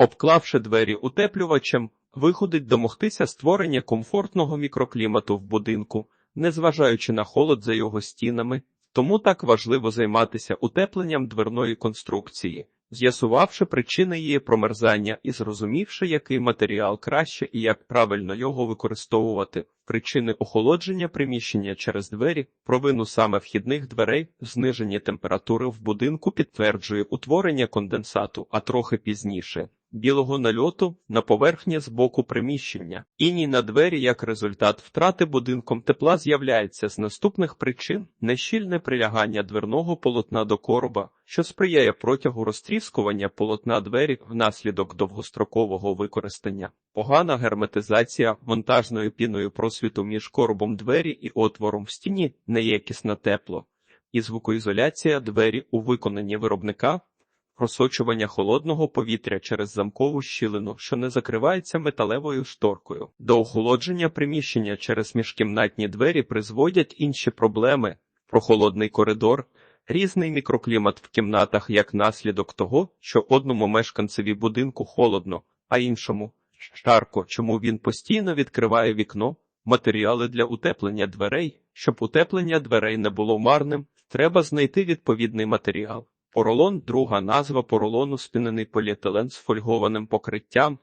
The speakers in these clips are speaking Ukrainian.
Обклавши двері утеплювачем, виходить домогтися створення комфортного мікроклімату в будинку, незважаючи на холод за його стінами, тому так важливо займатися утепленням дверної конструкції, з'ясувавши причини її промерзання і зрозумівши, який матеріал краще і як правильно його використовувати. Причини охолодження приміщення через двері, провину саме вхідних дверей, зниження температури в будинку підтверджує утворення конденсату, а трохи пізніше білого нальоту на поверхні з боку приміщення. Іній на двері як результат втрати будинком тепла з'являється з наступних причин нещільне прилягання дверного полотна до короба, що сприяє протягу розтріскування полотна двері внаслідок довгострокового використання, погана герметизація монтажною піною просвіту між коробом двері і отвором в стіні, неякісне тепло. І звукоізоляція двері у виконанні виробника просочування холодного повітря через замкову щілину, що не закривається металевою шторкою. До охолодження приміщення через міжкімнатні двері призводять інші проблеми: прохолодний коридор, різний мікроклімат в кімнатах як наслідок того, що одному мешканцеві будинку холодно, а іншому жарко, чому він постійно відкриває вікно. Матеріали для утеплення дверей, щоб утеплення дверей не було марним, треба знайти відповідний матеріал. Поролон друга назва поролону спінений поліетилен з фольгованим покриттям,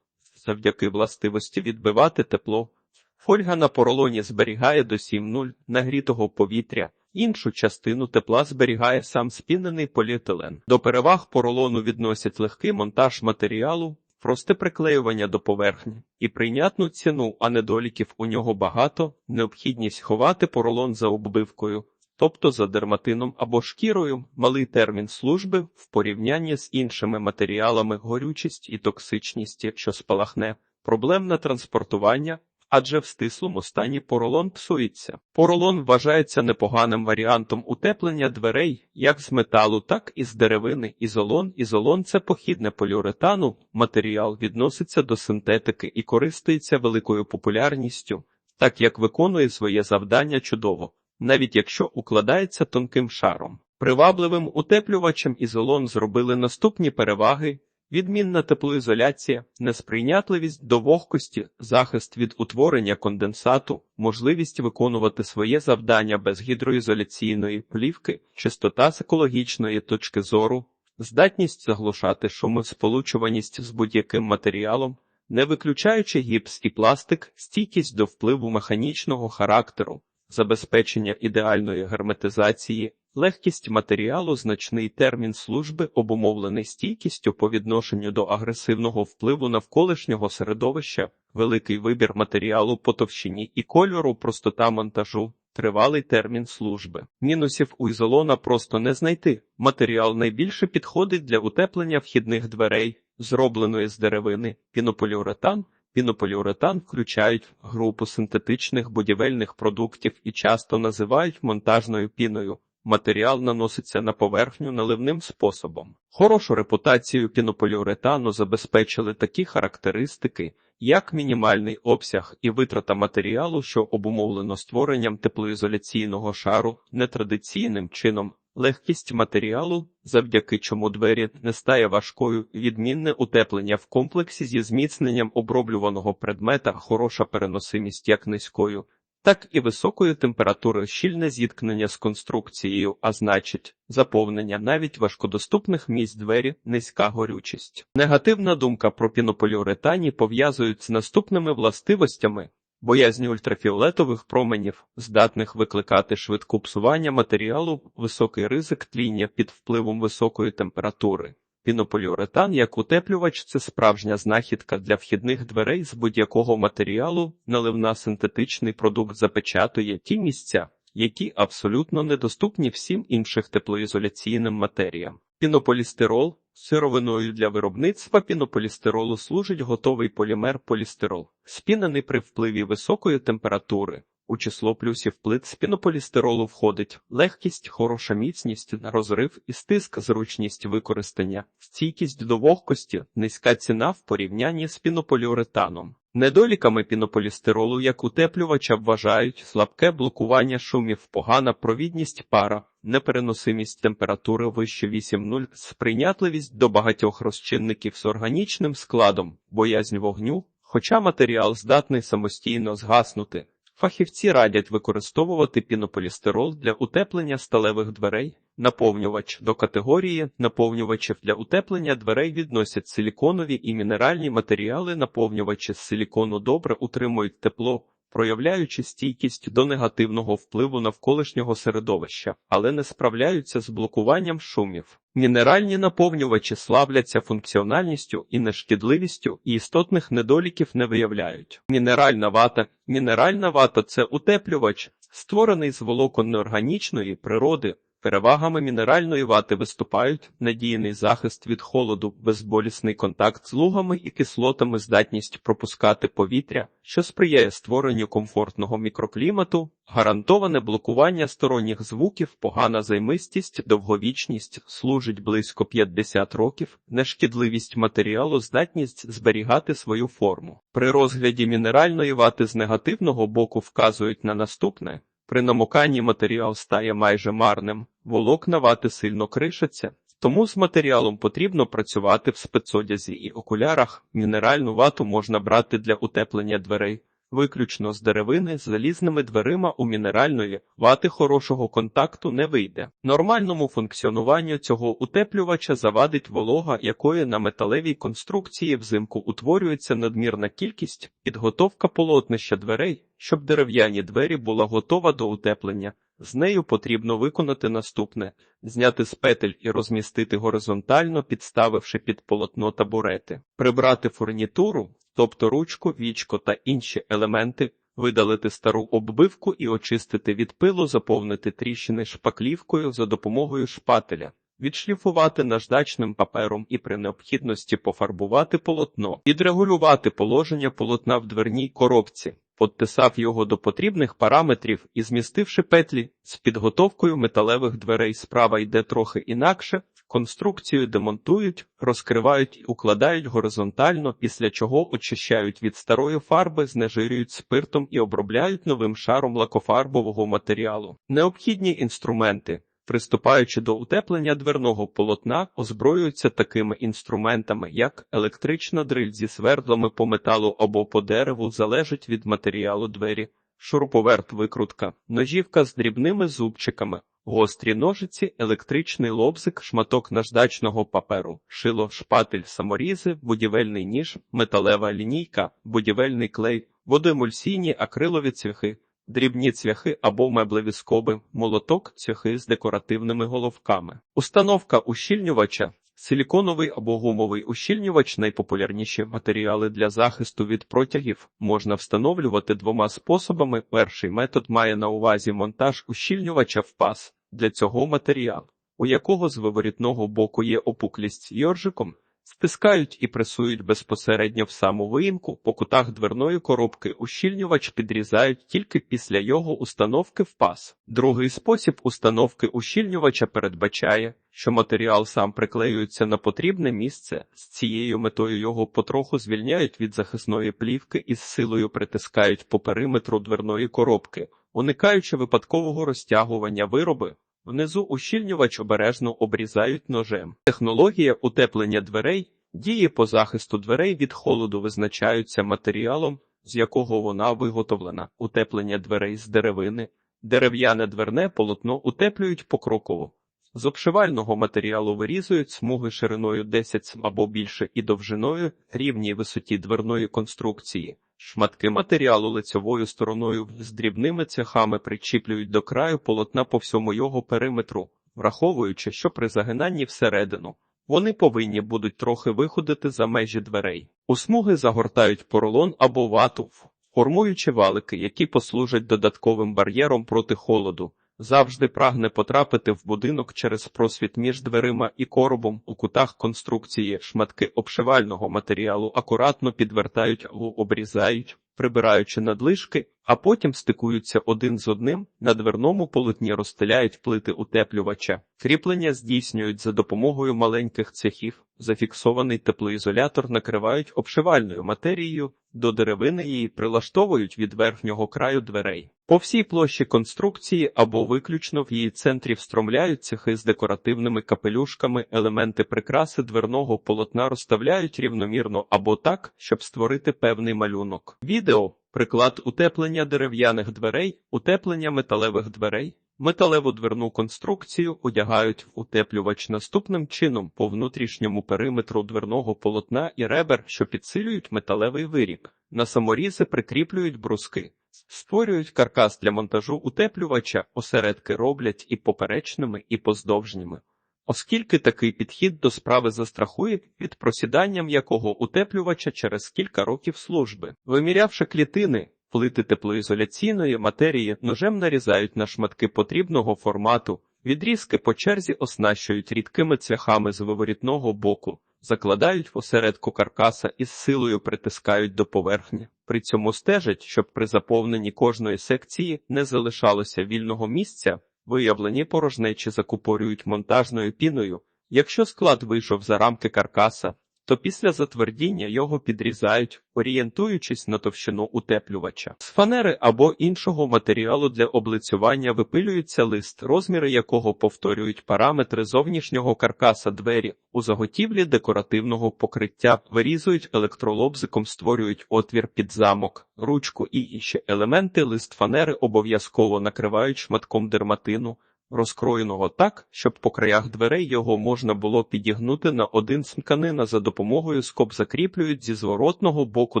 завдяки властивості відбивати тепло. Фольга на поролоні зберігає до 7,0 нагрітого повітря, іншу частину тепла зберігає сам спінений поліетилен. До переваг поролону відносять легкий монтаж матеріалу, просте приклеювання до поверхні і прийнятну ціну, а недоліків у нього багато, необхідність ховати поролон за оббивкою тобто за дерматином або шкірою, малий термін служби в порівнянні з іншими матеріалами горючість і токсичність, якщо спалахне, проблемне транспортування, адже в стислому стані поролон псується. Поролон вважається непоганим варіантом утеплення дверей як з металу, так і з деревини. Ізолон. Ізолон це похідне поліуретану, матеріал відноситься до синтетики і користується великою популярністю, так як виконує своє завдання чудово навіть якщо укладається тонким шаром. Привабливим утеплювачем ізолон зробили наступні переваги: відмінна теплоізоляція, несприйнятливість до вогкості, захист від утворення конденсату, можливість виконувати своє завдання без гідроізоляційної плівки, чистота з екологічної точки зору, здатність заглушати шумосполучуваність з будь-яким матеріалом, не виключаючи гіпс і пластик, стійкість до впливу механічного характеру забезпечення ідеальної герметизації, легкість матеріалу, значний термін служби, обумовлений стійкістю по відношенню до агресивного впливу навколишнього середовища, великий вибір матеріалу по товщині і кольору, простота монтажу. Тривалий термін служби. Мінусів у ізолона просто не знайти. Матеріал найбільше підходить для утеплення вхідних дверей, зробленої з деревини, пінополіуретан, Пінополіуретан включають групу синтетичних будівельних продуктів і часто називають монтажною піною. Матеріал наноситься на поверхню наливним способом. Хорошу репутацію пінополіуретану забезпечили такі характеристики, як мінімальний обсяг і витрата матеріалу, що обумовлено створенням теплоізоляційного шару нетрадиційним чином, Легкість матеріалу, завдяки чому двері не стає важкою, відмінне утеплення в комплексі зі зміцненням оброблюваного предмета, хороша переносимість як низькою, так і високою температурою щільне зіткнення з конструкцією, а значить, заповнення навіть важкодоступних місць двері, низька горючість. Негативна думка про пінополіуретані пов'язують з наступними властивостями боязні ультрафіолетових променів, здатних викликати швидку псування матеріалу, високий ризик тління під впливом високої температури. Пінополіуретан як утеплювач це справжня знахідка для вхідних дверей з будь-якого матеріалу, наливна синтетичний продукт запечатує ті місця, які абсолютно недоступні всім іншим теплоізоляційним матеріям. Пінополістирол сировиною для виробництва пінополістиролу служить готовий полімер полістирол, спінений при впливі високої температури. У число плюсів плит з пінополістиролу входить легкість, хороша міцність, розрив і стиск, зручність використання, стійкість до вогкості, низька ціна в порівнянні з пінополіуретаном. Недоліками пінополістиролу як утеплювача вважають слабке блокування шумів, погана провідність пара, непереносимість температури вище 8,0, сприйнятливість до багатьох розчинників з органічним складом, боязнь вогню, хоча матеріал здатний самостійно згаснути. Фахівці радять використовувати пінополістирол для утеплення сталевих дверей. Наповнювач до категорії наповнювачів для утеплення дверей відносять силіконові і мінеральні матеріали. Наповнювачі з силікону добре утримують тепло, проявляючи стійкість до негативного впливу навколишнього середовища, але не справляються з блокуванням шумів. Мінеральні наповнювачі славляться функціональністю і нешкідливістю і істотних недоліків не виявляють. Мінеральна вата Мінеральна вата це утеплювач, створений з волокон неорганічної природи. Перевагами мінеральної вати виступають надійний захист від холоду, безболісний контакт з лугами і кислотами, здатність пропускати повітря, що сприяє створенню комфортного мікроклімату, гарантоване блокування сторонніх звуків, погана займистість, довговічність, служить близько 50 років, нешкідливість матеріалу, здатність зберігати свою форму. При розгляді мінеральної вати з негативного боку вказують на наступне. При намоканні матеріал стає майже марним, волокна вати сильно кришаться, тому з матеріалом потрібно працювати в спецодязі і окулярах. Мінеральну вату можна брати для утеплення дверей, виключно з деревини з залізними дверима у мінеральної вати хорошого контакту не вийде. Нормальному функціонуванню цього утеплювача завадить волога, якої на металевій конструкції взимку утворюється надмірна кількість, підготовка полотнища дверей, щоб дерев'яні двері була готова до утеплення. З нею потрібно виконати наступне: зняти з петель і розмістити горизонтально, підставивши під полотно табурети, прибрати фурнітуру, тобто ручку, вічко та інші елементи, видалити стару оббивку і очистити від пилу, заповнити тріщини шпаклівкою за допомогою шпателя. Відшліфувати наждачним папером і при необхідності пофарбувати полотно, підрегулювати положення полотна в дверній коробці, Подтисав його до потрібних параметрів і змістивши петлі з підготовкою металевих дверей справа йде трохи інакше, конструкцію демонтують, розкривають і укладають горизонтально, після чого очищають від старої фарби, знежирюють спиртом і обробляють новим шаром лакофарбового матеріалу. Необхідні інструменти. Приступаючи до утеплення дверного полотна, озброюються такими інструментами, як електрична дриль зі свердлами по металу або по дереву, залежить від матеріалу двері, шуруповерт викрутка, ножівка з дрібними зубчиками, гострі ножиці, електричний лобзик, шматок наждачного паперу, шило, шпатель, саморізи, будівельний ніж, металева лінійка, будівельний клей, водоемульсійні акрилові цвяхи дрібні цвяхи або меблеві скоби, молоток, цвяхи з декоративними головками. Установка ущільнювача. Силіконовий або гумовий ущільнювач найпопулярніші матеріали для захисту від протягів можна встановлювати двома способами. Перший метод має на увазі монтаж ущільнювача в паз. Для цього матеріал, у якого з виворітного боку є опуклість йоржиком, Стискають і пресують безпосередньо в саму виїмку, по кутах дверної коробки ущільнювач підрізають тільки після його установки в паз. Другий спосіб установки ущільнювача передбачає, що матеріал сам приклеюється на потрібне місце, з цією метою його потроху звільняють від захисної плівки і з силою притискають по периметру дверної коробки, уникаючи випадкового розтягування вироби. Внизу ущільнювач обережно обрізають ножем. Технологія утеплення дверей, дії по захисту дверей від холоду визначаються матеріалом, з якого вона виготовлена. Утеплення дверей з деревини, дерев'яне дверне полотно утеплюють покроково. З обшивального матеріалу вирізують смуги шириною 10 см або більше і довжиною рівній висоті дверної конструкції. Шматки матеріалу лицьовою стороною з дрібними цехами причіплюють до краю полотна по всьому його периметру, враховуючи, що при загинанні всередину вони повинні будуть трохи виходити за межі дверей. У смуги загортають поролон або вату, формуючи валики, які послужать додатковим бар'єром проти холоду завжди прагне потрапити в будинок через просвіт між дверима і коробом. У кутах конструкції шматки обшивального матеріалу акуратно підвертають або обрізають, прибираючи надлишки, а потім стикуються один з одним, на дверному полотні розстеляють плити утеплювача. Кріплення здійснюють за допомогою маленьких цехів. Зафіксований теплоізолятор накривають обшивальною матерією, до деревини її прилаштовують від верхнього краю дверей. По всій площі конструкції або виключно в її центрі встромляють цехи з декоративними капелюшками, елементи прикраси дверного полотна розставляють рівномірно або так, щоб створити певний малюнок. Відео приклад утеплення дерев'яних дверей, утеплення металевих дверей. Металеву дверну конструкцію одягають в утеплювач наступним чином по внутрішньому периметру дверного полотна і ребер, що підсилюють металевий виріб. На саморізи прикріплюють бруски, створюють каркас для монтажу утеплювача, осередки роблять і поперечними, і поздовжніми. Оскільки такий підхід до справи застрахує від просідання м'якого утеплювача через кілька років служби, вимірявши клітини, плити теплоізоляційної матерії ножем нарізають на шматки потрібного формату, відрізки по черзі оснащують рідкими цвяхами з виворітного боку, закладають в осередку каркаса і з силою притискають до поверхні. При цьому стежать, щоб при заповненні кожної секції не залишалося вільного місця. Виявлені порожнечі закупорюють монтажною піною. Якщо склад вийшов за рамки каркаса, то після затвердіння його підрізають, орієнтуючись на товщину утеплювача. З фанери або іншого матеріалу для облицювання випилюється лист, розміри якого повторюють параметри зовнішнього каркаса двері. У заготівлі декоративного покриття вирізують електролобзиком, створюють отвір під замок, ручку і інші елементи лист фанери обов'язково накривають шматком дерматину розкроєного так, щоб по краях дверей його можна було підігнути на один тканина за допомогою скоб закріплюють зі зворотного боку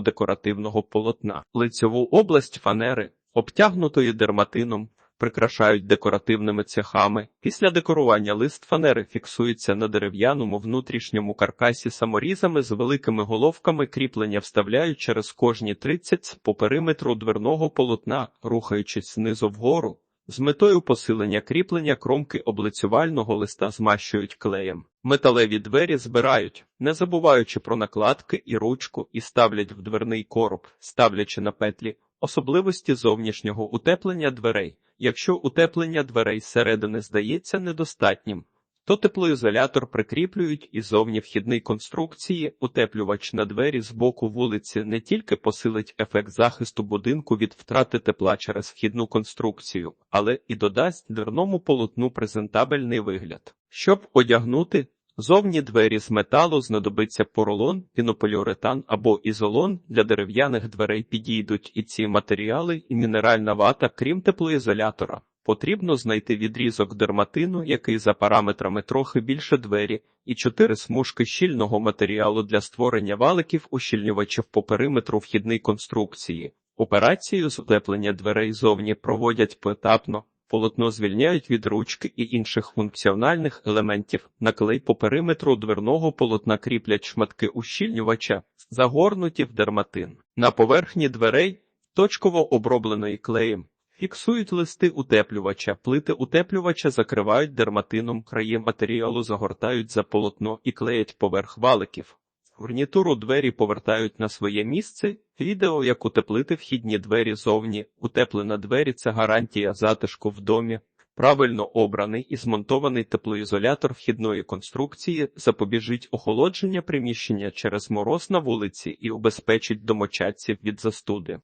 декоративного полотна. Лицьову область фанери, обтягнутої дерматином, прикрашають декоративними цехами. Після декорування лист фанери фіксується на дерев'яному внутрішньому каркасі саморізами з великими головками кріплення вставляють через кожні 30 по периметру дверного полотна, рухаючись знизу вгору. З метою посилення кріплення кромки облицювального листа змащують клеєм. Металеві двері збирають, не забуваючи про накладки і ручку, і ставлять в дверний короб, ставлячи на петлі особливості зовнішнього утеплення дверей. Якщо утеплення дверей зсередини здається недостатнім, то теплоізолятор прикріплюють і зовні вхідний конструкції, утеплювач на двері з боку вулиці не тільки посилить ефект захисту будинку від втрати тепла через вхідну конструкцію, але і додасть дверному полотну презентабельний вигляд. Щоб одягнути зовні двері з металу знадобиться поролон, пінополіуретан або ізолон для дерев'яних дверей підійдуть і ці матеріали, і мінеральна вата, крім теплоізолятора. Потрібно знайти відрізок дерматину, який за параметрами трохи більше двері, і чотири смужки щільного матеріалу для створення валиків ущільнювачів по периметру вхідної конструкції. Операцію з утеплення дверей зовні проводять поетапно, полотно звільняють від ручки і інших функціональних елементів. На клей по периметру дверного полотна кріплять шматки ущільнювача, загорнуті в дерматин. На поверхні дверей точково обробленої клеєм. Фіксують листи утеплювача, плити утеплювача закривають дерматином, краї матеріалу загортають за полотно і клеять поверх валиків. Фурнітуру двері повертають на своє місце. Відео, як утеплити вхідні двері зовні. Утеплена двері це гарантія затишку в домі. Правильно обраний і змонтований теплоізолятор вхідної конструкції запобіжить охолодження приміщення через мороз на вулиці і убезпечить домочадців від застуди.